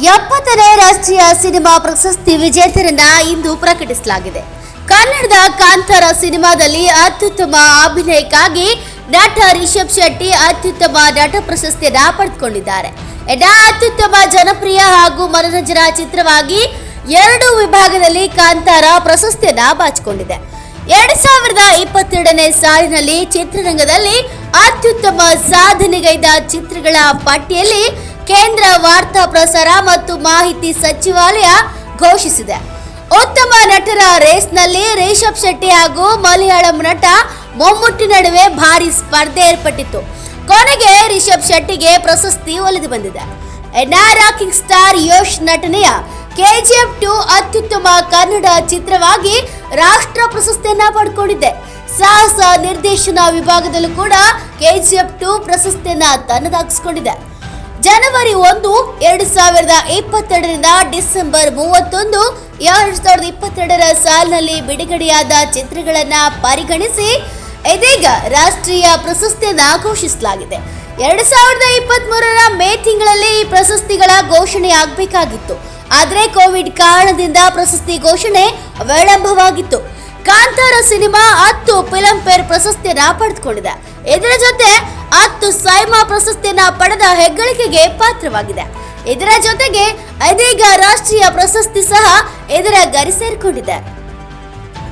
ಎಪ್ಪತ್ತನೇ ರಾಷ್ಟ್ರೀಯ ಸಿನಿಮಾ ಪ್ರಶಸ್ತಿ ವಿಜೇತರನ್ನ ಇಂದು ಪ್ರಕಟಿಸಲಾಗಿದೆ. ಕನ್ನಡದ ಕಾಂತಾರ ಸಿನಿಮಾದಲ್ಲಿ ಅತ್ಯುತ್ತಮ ಅಭಿನಯಕ್ಕಾಗಿ ನಟ ರಿಷಬ್ ಶೆಟ್ಟಿ ಅತ್ಯುತ್ತಮ ನಟ ಪ್ರಶಸ್ತಿಯನ್ನ ಪಡೆದುಕೊಂಡಿದ್ದಾರೆ. ಅತ್ಯುತ್ತಮ ಜನಪ್ರಿಯ ಹಾಗೂ ಮನರಂಜನಾ ಚಿತ್ರವಾಗಿ ಎರಡು ವಿಭಾಗದಲ್ಲಿ ಕಾಂತಾರ ಪ್ರಶಸ್ತಿಯನ್ನ ಬಾಚಿಕೊಂಡಿದೆ. ಎರಡ್ ಸಾವಿರದ ಇಪ್ಪತ್ತೆರಡನೇ ಸಾಲಿನಲ್ಲಿ ಚಿತ್ರರಂಗದಲ್ಲಿ ಅತ್ಯುತ್ತಮ ಸಾಧನೆಗೈದ ಚಿತ್ರಗಳ ಪಟ್ಟಿಯಲ್ಲಿ ಕೇಂದ್ರ ವಾರ್ತಾ ಪ್ರಸಾರ ಮತ್ತು ಮಾಹಿತಿ ಸಚಿವಾಲಯ ಘೋಷಿಸಿದೆ. ಉತ್ತಮ ನಟರ ರೇಸ್ನಲ್ಲಿ ರಿಷಬ್ ಶೆಟ್ಟಿ ಹಾಗೂ ಮಲಯಾಳಂ ನಟ ಮೊಮ್ಮುಟ್ಟಿ ನಡುವೆ ಭಾರಿ ಸ್ಪರ್ಧೆ ಏರ್ಪಟ್ಟಿತ್ತು. ಕೊನೆಗೆ ರಿಷಬ್ ಶೆಟ್ಟಿಗೆ ಪ್ರಶಸ್ತಿ ಒಲಿದು ಬಂದಿದೆ. ಎನ್ಆರ್ ರಾಕಿಂಗ್ ಸ್ಟಾರ್ ಯೋಶ್ ನಟನೆಯ ಕೆಜಿಎಫ್ ಟು ಅತ್ಯುತ್ತಮ ಕನ್ನಡ ಚಿತ್ರವಾಗಿ ರಾಷ್ಟ್ರ ಪ್ರಶಸ್ತಿಯನ್ನ ಪಡ್ಕೊಂಡಿದೆ. ಸಾಹಸ ನಿರ್ದೇಶನ ವಿಭಾಗದಲ್ಲೂ ಕೂಡ ಕೆಜಿಎಫ್ ಟು ಪ್ರಶಸ್ತಿಯನ್ನ ತನ್ನದಾಗಿಸಿಕೊಂಡಿದೆ. ಜನವರಿ ಒಂದು, ಎರಡು ಸಾವಿರದ ಇಪ್ಪತ್ತೆರಡರಿಂದ ಡಿಸೆಂಬರ್ ಮೂವತ್ತೊಂದು, ಎರಡು ಸಾವಿರದ ಇಪ್ಪತ್ತೆರಡರ ಸಾಲಿನಲ್ಲಿ ಬಿಡುಗಡೆಯಾದ ಚಿತ್ರಗಳನ್ನ ಪರಿಗಣಿಸಿ ಇದೀಗ ರಾಷ್ಟ್ರೀಯ ಪ್ರಶಸ್ತಿಯನ್ನ ಘೋಷಿಸಲಾಗಿದೆ. ಎರಡು ಸಾವಿರದ ಇಪ್ಪತ್ತ್ ಮೂರರ ಮೇ ತಿಂಗಳಲ್ಲಿ ಈ ಪ್ರಶಸ್ತಿಗಳ ಘೋಷಣೆ ಆಗಬೇಕಾಗಿತ್ತು. ಆದರೆ ಕೋವಿಡ್ ಕಾರಣದಿಂದ ಪ್ರಶಸ್ತಿ ಘೋಷಣೆ ವಿಳಂಬವಾಗಿತ್ತು. ಕಾಂತಾರ ಸಿನಿಮಾ ಹತ್ತು ಫಿಲಂ ಫೇರ್ ಪ್ರಶಸ್ತಿಯನ್ನ ಪಡೆದುಕೊಂಡಿದೆ. ಇದರ ಜೊತೆ ಹತ್ತು ಸೈಮಾ ಪ್ರಶಸ್ತಿಯನ್ನ ಪಡೆದ ಹೆಗ್ಗಳಿಕೆಗೆ ಪಾತ್ರವಾಗಿದೆ. ಇದರ ಜೊತೆಗೆ ಇದೀಗ ರಾಷ್ಟ್ರೀಯ ಪ್ರಶಸ್ತಿ ಸಹ ಇದರ ಗರಿ ಸೇರಿಕೊಂಡಿದೆ